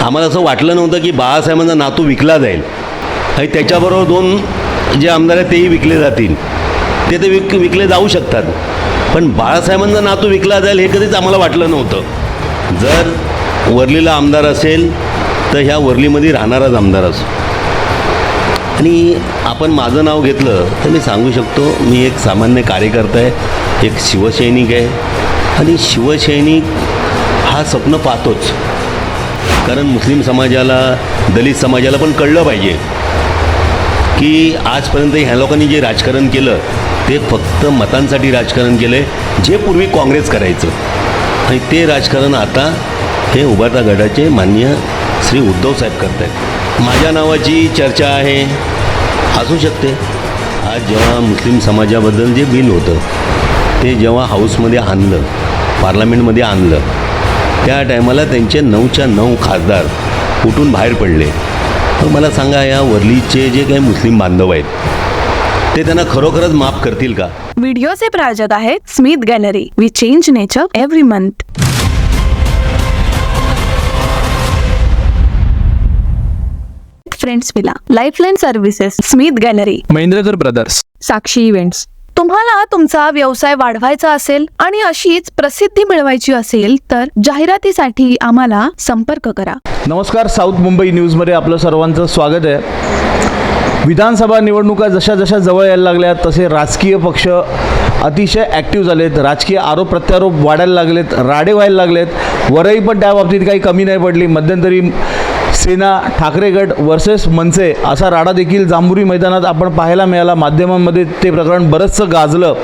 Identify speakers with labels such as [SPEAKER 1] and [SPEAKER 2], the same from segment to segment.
[SPEAKER 1] आम्हाला असं वाटलं नव्हतं की बाळासाहेबांचा नातू विकला जाईल. आणि त्याच्याबरोबर दोन जे आमदार आहेत तेही विकले जातील. ते ते विक विकले जाऊ शकतात. पण बाळासाहेबांचा नातू विकला जाईल हे कधीच आम्हाला वाटलं नव्हतं. जर वरलीला आमदार असेल तर ह्या वरलीमध्ये राहणाराच आमदार असो. आणि आपण माझं नाव घेतलं तर मी सांगू शकतो मी एक सामान्य कार्यकर्ता आहे एक शिवसैनिक आहे. आणि शिवसैनिक हा स्वप्न पाहतोच. कारण मुस्लिम समाजाला दलित समाजाला पण कळलं पाहिजे की आजपर्यंत ह्या लोकांनी जे राजकारण केलं ते फक्त मतांसाठी राजकारण केलं आहे जे पूर्वी काँग्रेस करायचं. आणि ते राजकारण आता हे उभारता गटाचे मान्य श्री उद्धव साहेब करत आहेत माझ्या नावाची चर्चा आहे. असू शकते. आज जेव्हा मुस्लिम समाजाबद्दल जे बिल होतं ते जेव्हा हाऊसमध्ये आणलं पार्लमेंटमध्ये आणलं त्या टायमाला त्यांचे नऊच्या नऊ खासदार उठून बाहेर पडले? मग मला सांगा या वर्लीचे जे काही मुस्लिम बांधव आहेत ते त्यांना खरोखरच माफ करतील का?
[SPEAKER 2] व्हिडिओचे प्रायोजक आहेत Smith gallery we change nature every month friends villa lifeline services Smith gallery
[SPEAKER 3] Mahendrakar brothers
[SPEAKER 2] Sakshi events तुम्हाला तुमचा व्यवसाय वाढवायचा असेल आणि अशीच प्रसिद्धी मिळवायची असेल तर जाहिरातीसाठी आम्हाला संपर्क करा.
[SPEAKER 4] नमस्कार साऊथ मुंबई न्यूजमध्ये आपलं सर्वांचं स्वागत आहे. विधानसभा निवडणुका जशा जशा जवळ यायला लागल्या तसे राजकीय पक्ष अतिशय ॲक्टिव्ह झालेत. राजकीय आरोप प्रत्यारोप वाढायला लागलेत राडे व्हायला लागलेत. वरही पण त्या बाबतीत काही कमी नाही पडली. मध्यंतरी सेना ठाकरे गट वर्सेस मनसे असा राडा देखील जांभुरी मैदानात आपण पाहायला मिळाला. माध्यमांमध्ये ते प्रकरण बरंचसं गाजलं.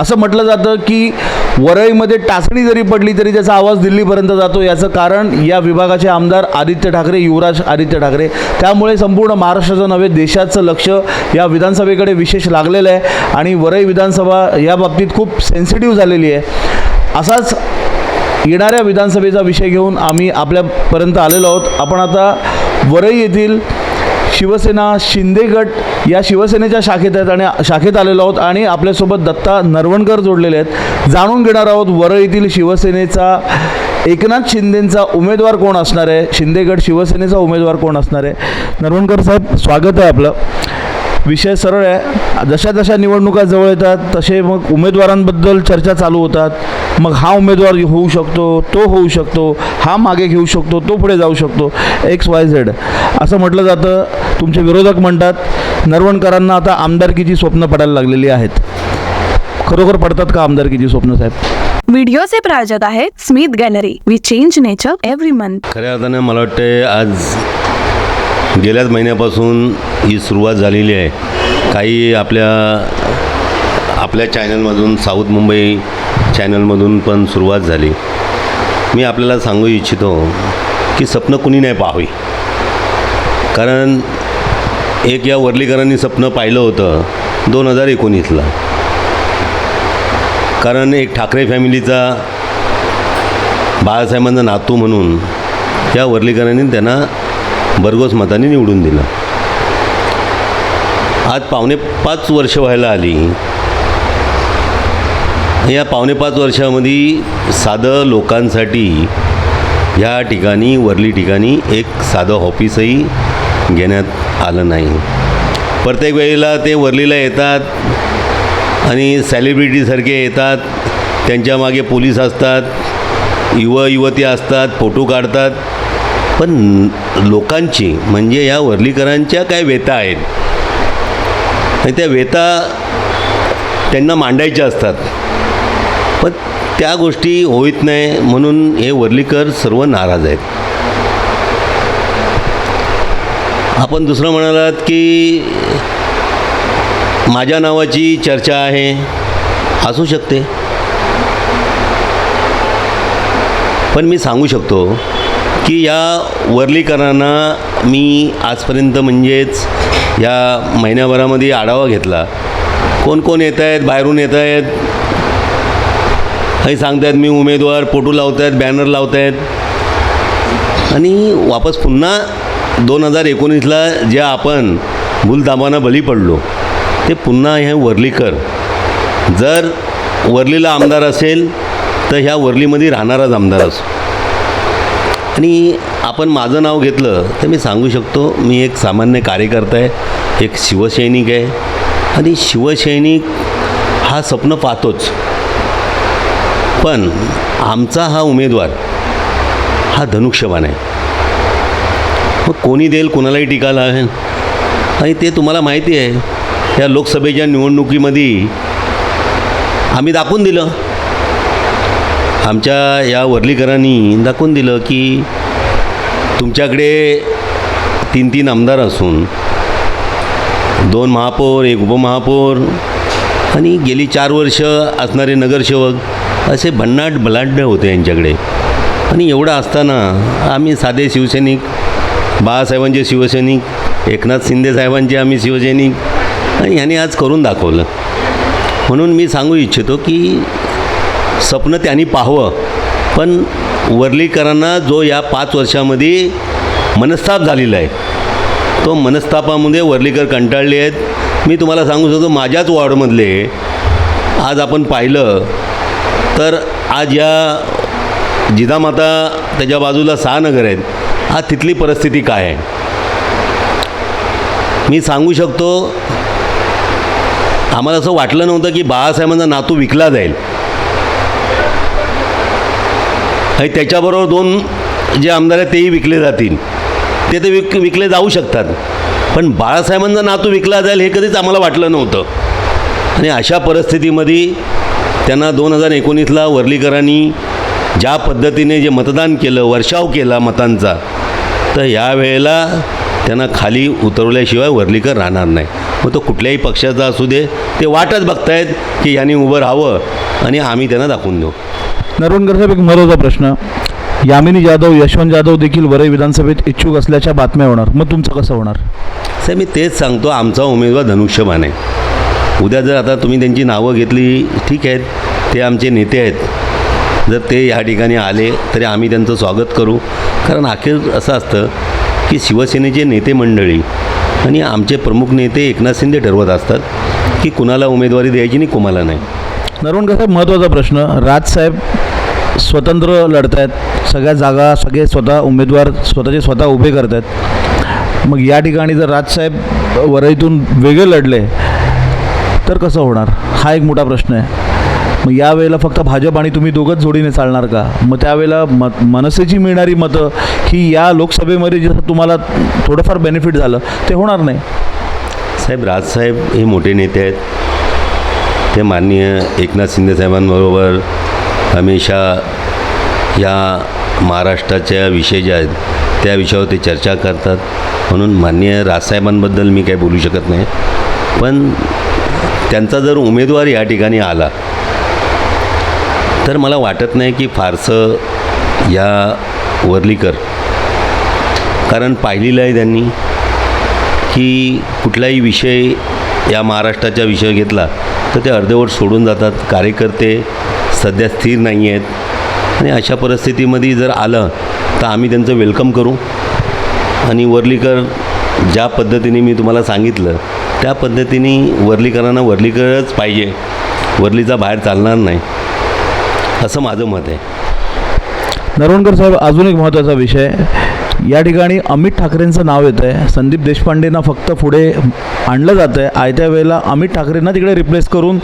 [SPEAKER 4] असं म्हटलं जातं की वरळीमध्ये टाचणी जरी पडली तरी त्याचा आवाज दिल्लीपर्यंत जातो. याचं कारण या विभागाचे आमदार आदित्य ठाकरे युवराज आदित्य ठाकरे. त्यामुळे संपूर्ण महाराष्ट्राचं नव्हे देशाचं लक्ष या विधानसभेकडे विशेष लागलेलं आहे. आणि वरळी विधानसभा या बाबतीत खूप सेन्सिटिव्ह झालेली आहे. असाच येणाऱ्या विधानसभेचा विषय घेऊन आम्ही आपल्यापर्यंत आलेलो आहोत. आपण आता वरई येथील शिवसेना शिंदे गट या शिवसेनेच्या शाखेत आहेत आणि शाखेत आलेलो आहोत आणि आपल्यासोबत दत्ता नरवणकर जोडलेले आहेत. जाणून घेणार आहोत वरळीतील शिवसेनेचा एकनाथ शिंदेंचा उमेदवार कोण असणार आहे? शिंदेगड शिवसेनेचा उमेदवार कोण असणार आहे? नरवणकर साहेब स्वागत आहे आपलं. विषय सरळ आहे. जशा जशा निवडणुका जवळ येतात तसे मग उमेदवारांबद्दल चर्चा चालू होतात. मग हा उमेदवार होऊ शकतो तो होऊ शकतो हा मागे घेऊ शकतो तो पुढे जाऊ शकतो. एक्स वाय झेड असं म्हटलं जातं. तुमचे विरोधक म्हणतात नरवणकरांना आता आमदारकीची स्वप्न पडायला लागलेली आहेत. खरोखर पडतात का आमदारकीची स्वप्न साहेब?
[SPEAKER 2] व्हिडिओचे प्रायोजक आहेत Smith gallery we change nature every month
[SPEAKER 1] खऱ्या अर्थानं मला वाटतं आज गेल्याच महिन्यापासून ही सुरुवात झालेली आहे. काही आपल्या आपल्या चॅनलमधून साऊथ मुंबई चॅनलमधून पण सुरुवात झाली. मी आपल्याला सांगू इच्छितो की स्वप्न कुणी नाही पाहावी. कारण एक या वर्लीकरांनी स्वप्न पाहिलं होतं दोन हजार एकोणीसला. कारण एक ठाकरे फॅमिलीचा बाळासाहेबांचा नातू म्हणून या वर्लीकरांनी त्यांना भरघोस मताने निवडून दिलं. आज पावणे पाच वर्ष व्हायला आली. या पावणे पाच वर्षामध्ये साधं लोकांसाठी ह्या ठिकाणी वरली ठिकाणी एक साधं ऑफिसही घेण्यात आलं नाही. प्रत्येक वेळेला ते वरलीला येतात आणि सेलिब्रिटीसारखे येतात. त्यांच्या मागे पोलीस असतात युवा युवती असतात फोटो काढतात. पण लोकांची म्हणजे या वर्लीकरांच्या काय वेता आहेत? आणि त्या वेता त्यांना मांडायच्या असतात. पण त्या गोष्टी होत नाही म्हणून हे वर्लीकर सर्व नाराज आहेत. आपण दुसरं म्हणालात की माझ्या नावाची चर्चा आहे असू शकते. पण मी सांगू शकतो की या वर्लीकरांना मी आजपर्यंत म्हणजेच या महिन्याभरामध्ये आढावा घेतला. कोण कोण येत आहेत बाहेरून येत आहेत काही सांगतायत मी उमेदवार फोटो लावत आहेत बॅनर लावत आहेत. आणि वापस पुन्हा दोन हजार एकोणीसला ज्या आपण भूलदाबांना बली पडलो ते पुन्हा हे वर्लीकर. जर वर्लीला आमदार असेल तर ह्या वर्लीमध्ये राहणाराच आमदार असो. आणि आपण माझं नाव घेतलं तर मी सांगू शकतो मी एक सामान्य कार्यकर्ता आहे एक शिवसैनिक आहे. आणि शिवसैनिक हा स्वप्न पाहतोच. पण आमचा हा उमेदवार हा धनुष्यबाण आहे. मग कोणी देईल कोणालाही टिकायला आहे आणि ते तुम्हाला माहिती आहे या लोकसभेच्या निवडणुकीमध्ये आम्ही दाखवून दिलं. आमच्या या वर्लीकरांनी दाखवून दिलं की तुमच्याकडे तीन तीन आमदार असून दोन महापौर एक उपमहापौर आणि गेली चार वर्ष असणारे नगरसेवक असे भन्नाट बलाढ्य होते यांच्याकडे. आणि एवढं असताना आम्ही साधे शिवसैनिक बाळासाहेबांचे शिवसैनिक एकनाथ शिंदे साहेबांचे आम्ही शिवसैनिक आणि ह्यांनी आज करून दाखवलं. म्हणून मी सांगू इच्छितो की स्वप्न त्यांनी पाहावं. पण वर्लीकरांना जो या पाच वर्षामध्ये मनस्ताप झालेला आहे तो मनस्तापामध्ये वर्लीकर कंटाळले आहेत. मी तुम्हाला सांगू शकतो माझ्याच वॉर्डमधले आज आपण पाहिलं तर आज या जिजामाता त्याच्या बाजूला सहा नगर आहेत. आज तिथली परिस्थिती काय आहे? मी सांगू शकतो आम्हाला असं वाटलं नव्हतं की बाळासाहेबांचा नातू विकला जाईल. आणि त्याच्याबरोबर दोन जे आमदार आहेत तेही विकले जातील. ते तर विक विकले जाऊ शकतात. पण बाळासाहेबांचा नातू विकला जाईल हे कधीच आम्हाला वाटलं नव्हतं. आणि अशा परिस्थितीमध्ये त्यांना दोन हजार एकोणीसला वर्लीकरांनी ज्या पद्धतीने जे मतदान केलं वर्षाव केला मतांचा तर यावेळेला त्यांना खाली उतरवल्याशिवाय वर्लीकर राहणार नाही. मग तो कुठल्याही पक्षाचा असू दे ते वाटच बघतायत की यांनी उभं राहावं आणि आम्ही त्यांना दाखवून देऊ.
[SPEAKER 4] नरवणकर साहेब एक महत्त्वाचा प्रश्न. यामिनी जाधव यशवंत जाधव देखील वरई विधानसभेत इच्छुक असल्याच्या बातम्या होणार. मग तुमचं कसं होणार?
[SPEAKER 1] साहेब मी तेच सांगतो आमचा उमेदवार धनुष्यबाण आहे. उद्या जर आता तुम्ही त्यांची नावं घेतली ठीक आहेत ते आमचे नेते आहेत. जर ते या ठिकाणी आले तरी आम्ही त्यांचं स्वागत करू. कारण अखेर असं असतं की शिवसेनेचे नेते मंडळी आणि आमचे प्रमुख नेते एकनाथ शिंदे ठरवत असतात की कुणाला उमेदवारी द्यायची आणि कुणाला नाही.
[SPEAKER 4] नरवणकर साहेब महत्त्वाचा प्रश्न. राजसाहेब स्वतंत्र लढत आहेत सगळ्या जागा सगळे स्वतः उमेदवार स्वतःचे स्वतः उभे करत आहेत मग या ठिकाणी जर राजसाहेब वरईतून वेगळे लढले तर कसं होणार? हा एक मोठा प्रश्न आहे. मग यावेळेला फक्त भाजप आणि तुम्ही दोघंच जोडीने चालणार का? मग त्यावेळेला म मनसेची मिळणारी मतं ही या लोकसभेमध्ये जसं तुम्हाला थोडंफार बेनिफिट झालं ते होणार नाही.
[SPEAKER 1] साहेब राजसाहेब हे मोठे नेते आहेत. ते माननीय एकनाथ शिंदे साहेबांबरोबर हमेशा या महाराष्ट्राच्या विषय ज्या आहेत त्या विषयावर ते चर्चा करतात. म्हणून माननीय राजसाहेबांबद्दल मी काही बोलू शकत नाही. पण त्यांचा जर उमेदवार या ठिकाणी आला तर मला वाटत नाही की फारसं या वर्लीकर कारण पाहिलेलं आहे त्यांनी की कुठलाही विषय या महाराष्ट्राचा विषय घेतला तर ते अर्धवट सोडून जातात. कार्यकर्ते सध्या स्थिर नाही आहेत. आणि अशा परिस्थितीमध्ये जर आलं तर आम्ही त्यांचं वेलकम करू. आणि वर्लीकर ज्या पद्धतीने मी तुम्हाला सांगितलं त्या पद्धतीने वर्लीकरांना वर्लीकरच पाहिजे. वर्लीचा बाहेर चालणार नाही. असं माझं मत आहे.
[SPEAKER 4] नरवणकर साहेब अजून एक महत्त्वाचा विषय या ठिकाणी अमित ठाकरेंचं नाव येतं आहे संदीप देशपांडेंना फक्त पुढे आणलं जातं आहे आयत्या वेळेला अमित ठाकरेंना तिकडे रिप्लेस करून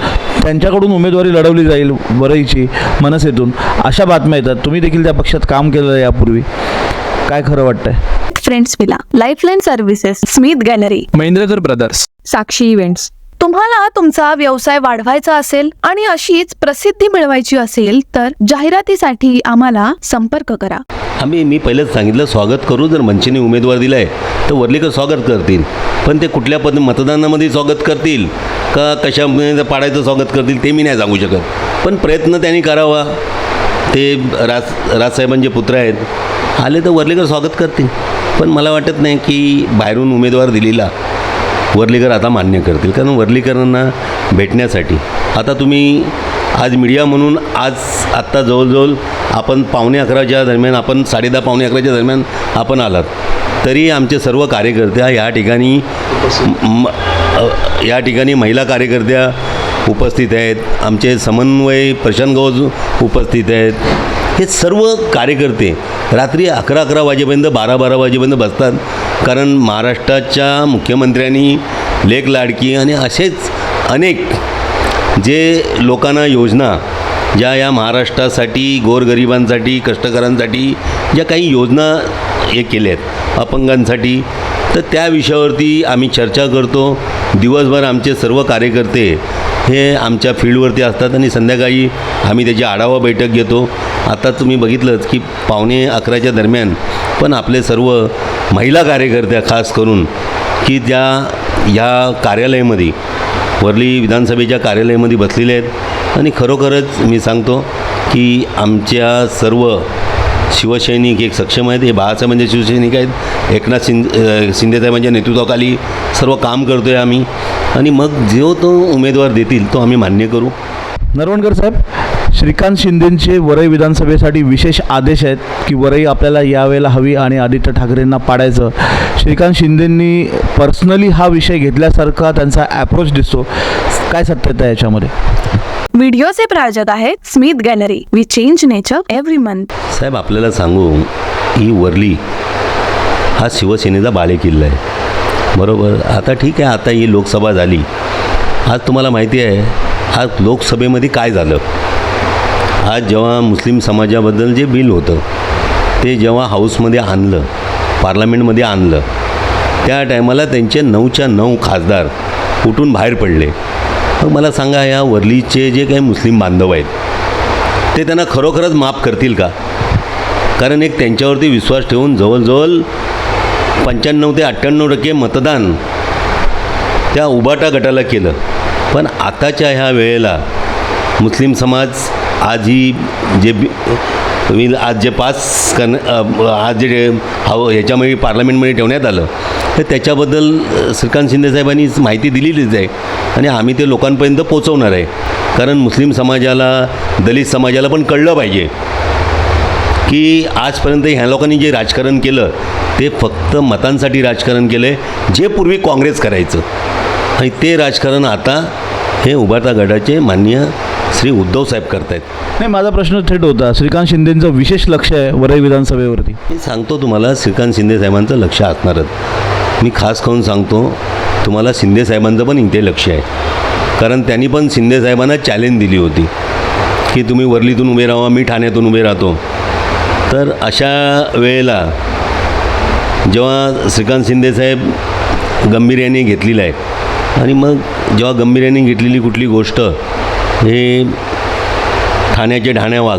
[SPEAKER 4] त्यांच्याकडून उमेदवारी लढवली जाईल वरईची मनसेतून. अशा बातम्या येतात. तुम्ही देखील त्या पक्षात काम केलं आहे यापूर्वी. काय खरं वाटतंय?
[SPEAKER 2] Friends villa lifeline services Smith gallery
[SPEAKER 3] Mahendrakar brothers
[SPEAKER 2] Sakshi events तुम्हाला तुमचा व्यवसाय वाढवायचा असेल आणि अशीच प्रसिद्धी मिळवायची असेल तर जाहिरातीसाठी आम्हाला संपर्क करा.
[SPEAKER 1] आम्ही मी पहिलेच सांगितलं स्वागत करू जर मंचेने उमेदवार दिला आहे तर वर्लीकर स्वागत करतील. पण ते कुठल्या पद मतदानामध्ये स्वागत करतील? का कशामध्ये पाडायचं स्वागत करतील ते मी नाही सांगू शकत. पण प्रयत्न त्यांनी करावा. ते राज राजसाहेबांचे पुत्र आहेत. आले तर वर्लीकर स्वागत करतील. पण मला वाटत नाही की बाहेरून उमेदवार दिलेला वर्लीकर आता मान्य करतील. कारण वर्लीकरांना भेटण्यासाठी आता तुम्ही आज मीडिया म्हणून आज आत्ता जवळजवळ आपण पावणे अकराच्या दरम्यान आपण साडेदहा पावणे अकराच्या दरम्यान आपण आलात. तरी आमचे सर्व कार्यकर्त्या या ठिकाणी या ठिकाणी महिला कार्यकर्त्या उपस्थित आहेत. आमचे समन्वय प्रशांत गौज उपस्थित आहेत. हे सर्व कार्यकर्ते रात्री अकरा अकरा वाजेपर्यंत बारा बारा वाजेपर्यंत बसतात. कारण महाराष्ट्राच्या मुख्यमंत्र्यांनी लेख लाडकी आणि असेच अनेक जे लोकांना योजना ज्या या महाराष्ट्रासाठी गोरगरिबांसाठी कष्टकऱ्यांसाठी ज्या काही योजना हे केल्या आहेत अपंगांसाठी तर त्या विषयावरती आम्ही चर्चा करतो. दिवसभर आमचे सर्व कार्यकर्ते हे आमच्या फील्डवरती असतात आणि संध्याकाळी आम्ही त्याची आढावा बैठक घेतो. आता तुम्ही बघितलंच की पावणे अकराच्या दरम्यान पण आपले सर्व महिला कार्यकर्त्या खास करून की त्या या कार्यालयामध्ये वर्ली विधानसभेच्या कार्यालयामध्ये बसलेले आहेत. आणि खरोखरच मी सांगतो की आमच्या सर्व शिवसैनिक एक सक्षम आहेत. हे बाळासाहेबांचे शिवसैनिक आहेत. एकनाथ शिंद अ, शिंदेसाहेबांच्या नेतृत्वाखाली सर्व काम करतो आहे आम्ही. आणि मग जो तो उमेदवार देतील तो आम्ही मान्य करू.
[SPEAKER 4] नरवणकर साहेब श्रीकांत शिंदेंचे वरई विधानसभेसाठी विशेष आदेश आहेत की वरई आपल्याला यावेळेला हवी आणि आदित्य ठाकरेंना पाडायचं. श्रीकांत शिंदेंनी पर्सनली हा विषय घेतल्यासारखा त्यांचा ॲप्रोच दिसतो. काय सत्यता आहे याच्यामध्ये?
[SPEAKER 2] व्हिडिओचे प्रायोजक आहेत Smith gallery we change nature every month
[SPEAKER 1] साहेब आपल्याला सांगू ही वर्ली हा शिवसेनेचा बालेकिल्ला आहे. बरोबर? आता ठीक आहे आता ही लोकसभा झाली. आज तुम्हाला माहिती आहे आज लोकसभेमध्ये काय झालं? आज जेव्हा मुस्लिम समाजाबद्दल जे बिल होतं ते जेव्हा हाऊसमध्ये आणलं पार्लमेंटमध्ये आणलं. त्या टायमाला त्यांचे नऊच्या नऊ खासदार उठून बाहेर पडले. मग मला सांगा या वरलीचे जे काही मुस्लिम बांधव आहेत ते त्यांना खरोखरच माफ करतील का? कारण एक त्यांच्यावरती विश्वास ठेवून जवळजवळ पंच्याण्णव ते अठ्ठ्याण्णव टक्के मतदान त्या उबाटा गटाला केलं. पण आताच्या ह्या वेळेला मुस्लिम समाज आज ही जे मी आज जे पास कन आज जे हवं ह्याच्यामध्ये पार्लमेंटमध्ये ठेवण्यात आलं तर त्याच्याबद्दल श्रीकांत शिंदेसाहेबांनी माहिती दिलेलीच आहे. आणि आम्ही ते लोकांपर्यंत पोचवणार आहे. कारण मुस्लिम समाजाला दलित समाजाला पण कळलं पाहिजे की आजपर्यंत ह्या लोकांनी जे राजकारण केलं ते फक्त मतांसाठी राजकारण केलं आहे जे पूर्वी काँग्रेस करायचं. आणि ते राजकारण आता हे उभारता गटाचे माननीय श्री उद्धव साहेब करतायत.
[SPEAKER 4] नाही माझा प्रश्न थेट होता. श्रीकांत शिंदेंचं विशेष लक्ष आहे वरई विधानसभेवरती.
[SPEAKER 1] मी सांगतो तुम्हाला श्रीकांत शिंदे साहेबांचं लक्ष असणारच मी खास करून सांगतो तुम्हाला शिंदे साहेबांचं पण इथे लक्ष आहे. कारण त्यांनी पण शिंदे साहेबांना चॅलेंज दिली होती की तुम्ही वर्लीतून उभे राहा मी ठाण्यातून उभे राहतो. तर अशा वेळेला जेव्हा श्रीकांत शिंदेसाहेब गंभीर्याने घेतलेलं आहे आणि मग जेव्हा गंभीर्याने घेतलेली कुठली गोष्ट हे ठाण्याचे ठाण्यावाघ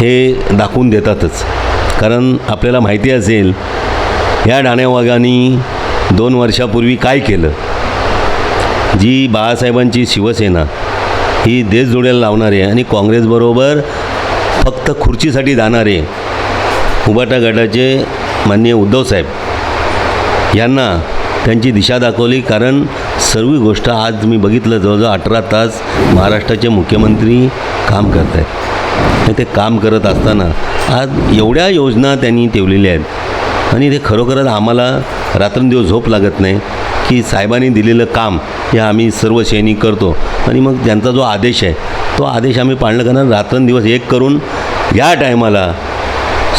[SPEAKER 1] हे दाखवून देतातच. कारण आपल्याला माहिती असेल ह्या ठाण्यावाघांनी दोन वर्षापूर्वी काय केलं? जी बाळासाहेबांची शिवसेना ही देश जोडायला लावणारे आणि काँग्रेसबरोबर फक्त खुर्चीसाठी जाणारे उबाटा गटाचे माननीय उद्धवसाहेब यांना त्यांची दिशा दाखवली. कारण सर्व गोष्ट आज मी बघितलं जवळजवळ अठरा तास महाराष्ट्राचे मुख्यमंत्री काम करत आहेत. ते काम करत असताना आज एवढ्या योजना त्यांनी ठेवलेल्या आहेत. आणि ते खरोखरच आम्हाला रात्रंदिवस झोप लागत नाही की साहेबांनी दिलेलं काम हे आम्ही सर्व सैनिक करतो. आणि मग त्यांचा जो आदेश आहे तो आदेश आम्ही पाळणं करणार रात्रंदिवस एक करून या टायमाला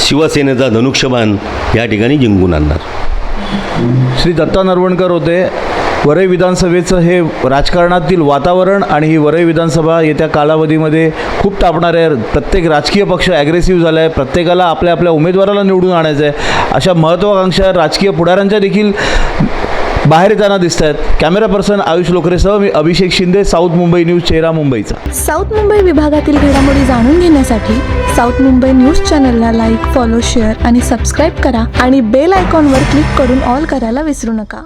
[SPEAKER 1] शिवसेनेचा धनुष्यबाण या ठिकाणी जिंकून आणणार.
[SPEAKER 4] श्री दत्ता नरवणकर होते. वरई विधानसभेचं हे राजकारणातील वातावरण आणि ही वरई विधानसभा येत्या कालावधीमध्ये खूप तापणार आहे. प्रत्येक राजकीय पक्ष ॲग्रेसिव्ह झाला आहे प्रत्येकाला आपल्या आपल्या उमेदवाराला निवडून आणायचं आहे अशा महत्त्वाकांक्षा राजकीय पुढाऱ्यांच्या देखील बाहेर येताना दिसत आहेत कॅमेरा पर्सन आयुष लोकरेसह मी अभिषेक शिंदे साऊथ मुंबई न्यूज चेहरा मुंबईचा.
[SPEAKER 2] साऊथ मुंबई विभागातील घडामोडी जाणून घेण्यासाठी साऊथ मुंबई न्यूज चॅनलला लाईक फॉलो शेअर आणि सबस्क्राईब करा आणि बेल आयकॉनवर क्लिक करून ऑल करायला विसरू नका.